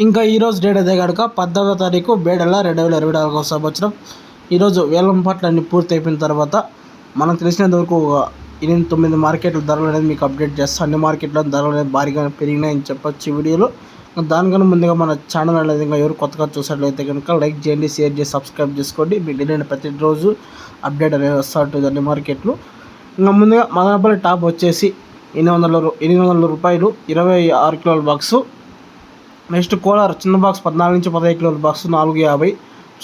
ఇంకా ఈరోజు డేట్ అయితే కనుక పద్దెనిమిదో తారీఖు బేడల రెండు వేల ఇరవై నాలుగో సంవత్సరం. ఈరోజు వేలం పాటలు అన్ని పూర్తి అయిపోయిన తర్వాత మనం తెలిసినంతవరకు ఒక ఎనిమిది తొమ్మిది మార్కెట్ల ధరలు అనేది మీకు అప్డేట్ చేస్తాను అన్ని మార్కెట్లో ధరలు అనేది భారీగా పెరిగినాయని చెప్పొచ్చు ఈ వీడియోలో. దానికన్నా ముందుగా మన ఛానల్ అనేది ఇంకా ఎవరు కొత్తగా చూసినట్లయితే కనుక లైక్ చేయండి షేర్ చేసి సబ్స్క్రైబ్ చేసుకోండి. మీకు తెలియని ప్రతిరోజు అప్డేట్ అనేది వస్తూ ఉంటుంది అన్ని మార్కెట్లు. ఇంకా ముందుగా మదనపల్లి టాప్ వచ్చేసి ఎనిమిది వందల ఎనిమిది వందల రూపాయలు ఇరవై ఆరు కిలోల బాక్సు నెక్స్ట్ కోలార్ చిన్న బాక్స్ పద్నాలుగు నుంచి పదహైదు కిలోల బాక్స్ నాలుగు యాభై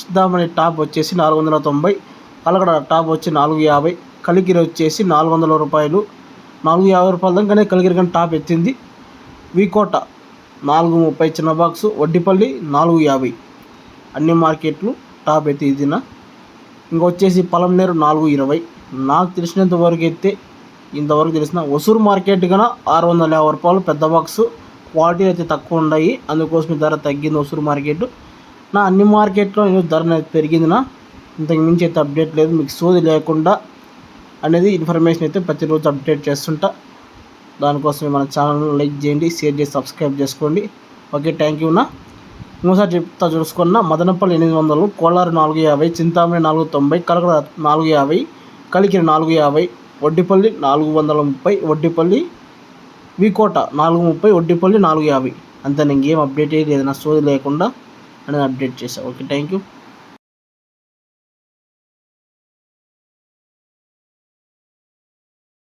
సిద్ధామణి టాప్ వచ్చేసి నాలుగు వందల తొంభై కలకడ టాప్ వచ్చి నాలుగు యాభై కలికిరి వచ్చేసి నాలుగు వందల రూపాయలు. నాలుగు యాభై రూపాయల దాకా కలికిరి కానీ టాప్ ఎత్తింది. వీకోట నాలుగు ముప్పై చిన్న బాక్స్ వడ్డిపల్లి నాలుగు యాభై. అన్ని మార్కెట్లు టాప్ ఎత్తి ఇదిన ఇంకొచ్చేసి పలంనేరు నాలుగు ఇరవై. నాకు తెలిసినంత వరకు అయితే ఇంతవరకు తెలిసిన ఒసూరు మార్కెట్ కన్నా ఆరు వందల యాభై రూపాయలు పెద్ద బాక్సు. క్వాలిటీ అయితే తక్కువ ఉన్నాయి. అందుకోసం ధర తగ్గింది ఒసూరు మార్కెట్. నా అన్ని మార్కెట్లో ఈరోజు ధర అనేది పెరిగింది నా ఇంతకు మించి అయితే అప్డేట్ లేదు. మీకు సోది లేకుండా అనేది ఇన్ఫర్మేషన్ అయితే ప్రతిరోజు అప్డేట్ చేస్తుంటా. దానికోసం మన ఛానల్ని లైక్ చేయండి షేర్ చేసి సబ్స్క్రైబ్ చేసుకోండి. ఓకే థ్యాంక్ యూ నా ఇంకోసారి చెప్తా చూసుకున్న మదనపల్లి ఎనిమిది వందలు కోలారు నాలుగు యాభై చింతామణి నాలుగు తొంభై కలకడ నాలుగు యాభై కలికిరి నాలుగు యాభై వడ్డిపల్లి నాలుగు వందల ముప్పై వడ్డిపల్లి వికోట నాలుగు ముప్పై వడ్డిపల్లి నాలుగు యాభై. అంతే నేను ఇంకేం అప్డేట్ లేదు నా సోది లేకుండా అనేది అప్డేట్ చేసాను ఓకే థ్యాంక్ యూ